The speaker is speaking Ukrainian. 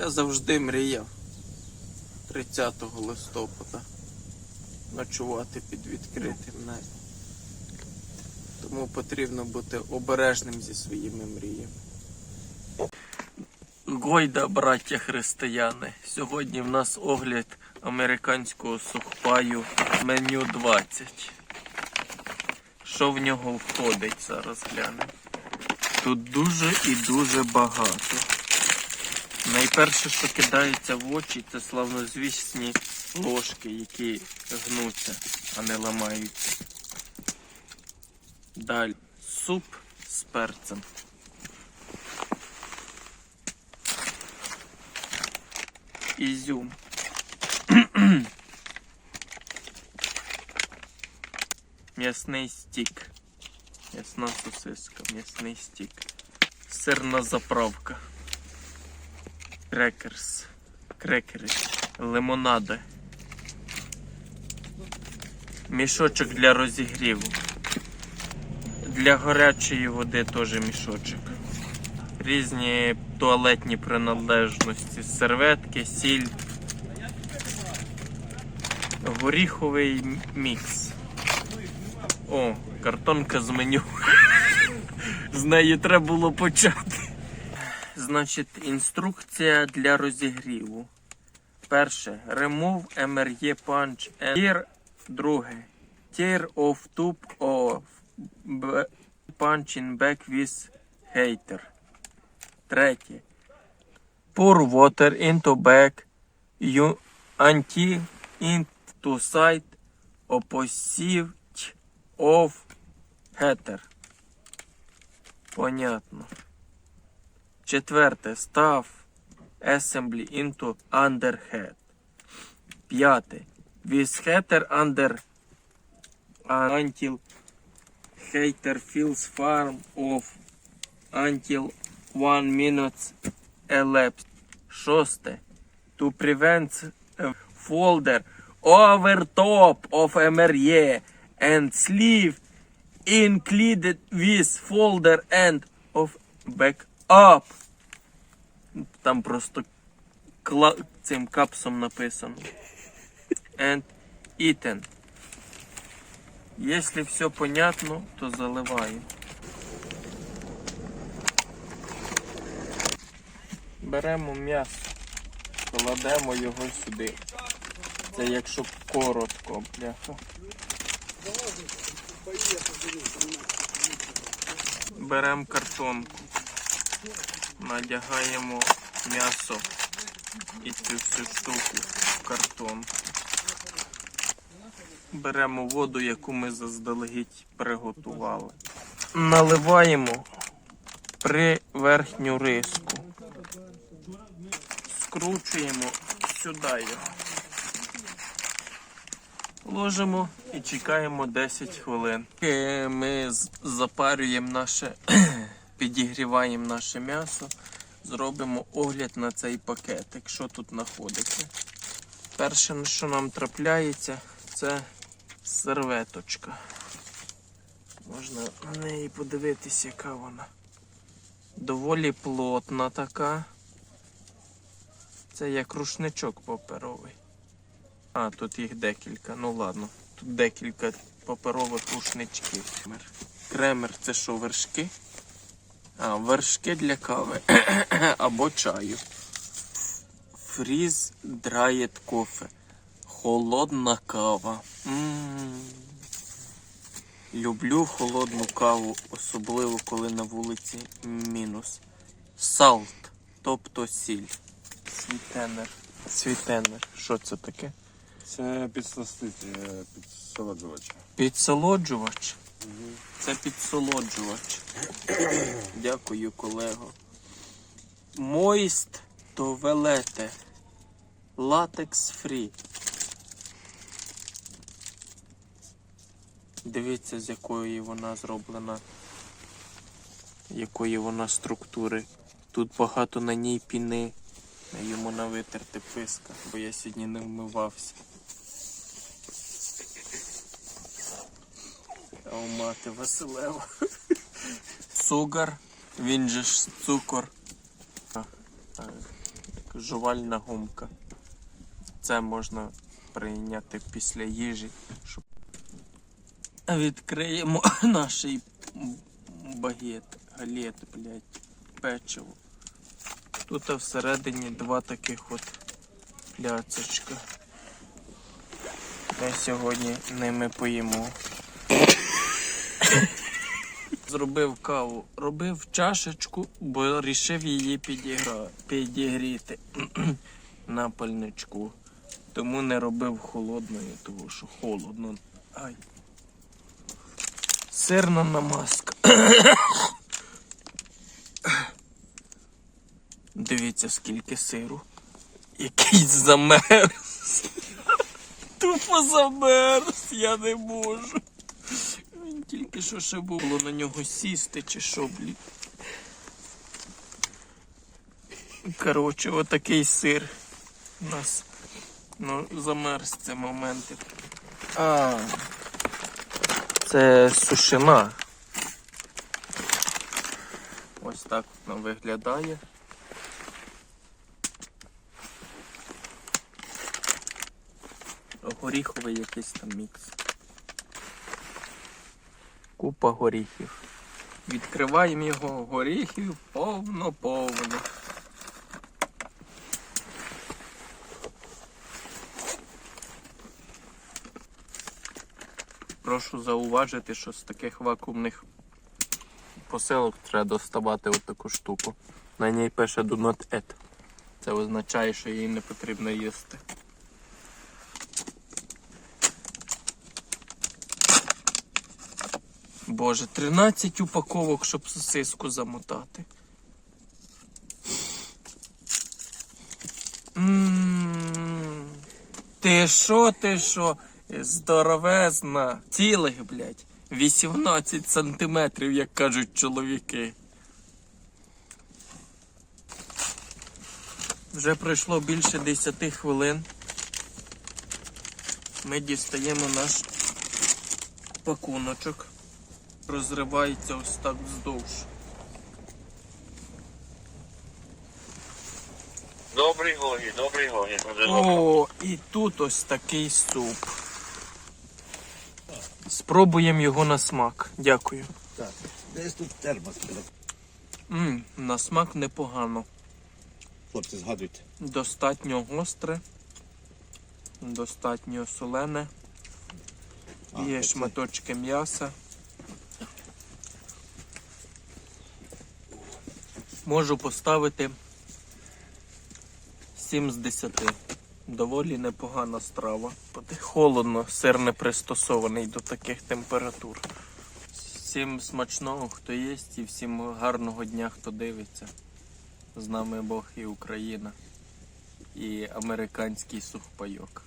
Я завжди мріяв 30 листопада ночувати під відкритим небом. Тому потрібно бути обережним зі своїми мріями. Гойда, браття християни. Сьогодні в нас огляд американського сухпаю меню 20. Що в нього входить, зараз глянемо. Тут дуже і дуже багато. Найперше, що кидається в очі, це славнозвісні ложки, які гнуться, а не ламаються. Далі суп з перцем. Ізюм. М'ясний стік. М'ясна сосиска, м'ясний стік. Сирна заправка. Крекерс. Крекери. Лимонади. Мішочок для розігріву. Для гарячої води теж мішочок. Різні туалетні приналежності. Серветки, сіль. Горіховий мікс. О, картонка з меню. З неї треба було почати. Значить, інструкція для розігріву. Перше. Remove MRE punch and tear. Друге. Tear of tube of punching back with hater. Третє. Pour water into bag you until into side opposite of hater. Понятно. Четверте. Став assembly into underhead. П'яте. With header under until hater feels farm of until one minute elapsed. Шосте. To prevent a folder over top of MRE and sleeve included with folder end of backup. Там просто кла... цим капсом написано. And eaten. Если все понятно, то заливаю. Беремо м'ясо, кладемо його сюди. Це якщо коротко, бляха. Беремо картонку, надягаємо м'ясо і цю всю штуку в картонку. Беремо воду, яку ми заздалегідь приготували. Наливаємо при верхню риску. Скручуємо сюди його. Ложимо і чекаємо 10 хвилин. Ми запарюємо наше, підігріваємо наше м'ясо, зробимо огляд на цей пакетик, що тут знаходиться. Перше, що нам трапляється, це серветочка. Можна на неї подивитися, яка вона. Доволі плотна така. Це як рушничок паперовий. А, тут їх декілька. Ну ладно. Тут декілька паперових рушничків. Кремер. Це що, вершки? А, вершки для кави. Або чаю. Фріз драйет кофе. Холодна кава. м Люблю холодну каву, особливо коли на вулиці мінус. Салт, тобто сіль. Світенер. Світенер. Що це таке? Це підсластитель, підсолоджувач. Підсолоджувач. Це підсолоджувач. Дякую, колего. Моїст то велете. Латекс фрі. Дивіться, з якої вона зроблена. Якої вона структури. Тут багато на ній піни. Йому на витерти писка, бо я сьогодні не вмивався. О, мати Василева. Цугар, він же ж цукор. А, а, жувальна гумка. Це можна прийняти після їжі. Щоб... Відкриємо наш багет, галет, блядь, печиво. Тут всередині два таких от пляцочка. Ми сьогодні ними поїмо. Зробив каву, робив чашечку, бо рішив її підігра... підігріти на пальничку. Тому не робив холодною, тому що холодно. Ай. Сирна намазка. Дивіться, скільки сиру. Якийсь замерз. Тупо замерз, я не можу. Тільки що ще було на нього сісти чи що, блін. Коротше, отакий сир у нас ну, замерз це моменти. А, це сушина. Ось так воно виглядає. Горіховий якийсь там мікс. Купа горіхів. Відкриваємо його горіхів повно-повно. Прошу зауважити, що з таких вакуумних посилок треба доставати отаку штуку. На ній пише Do not eat. Це означає, що її не потрібно їсти. Боже, 13 упаковок, щоб сосиску замотати. М, Ти що, ти що? Здоровезна. Цілих, блядь. 18 сантиметрів, як кажуть чоловіки. Вже пройшло більше 10 хвилин. Ми дістаємо наш пакуночок. Розривається ось так вздовж. Добрий гогі, добрий гогі. О, і тут ось такий суп. Спробуємо його на смак. Дякую. Так, десь тут термос. Мм, на смак непогано. Хлопці, згадуйте. Достатньо гостре, достатньо солене. А, Є шматочки м'яса. Можу поставити 7 з 10. Доволі непогана страва. Холодно, сир не пристосований до таких температур. Всім смачного, хто є, і всім гарного дня, хто дивиться. З нами Бог і Україна, і американський сухпайок.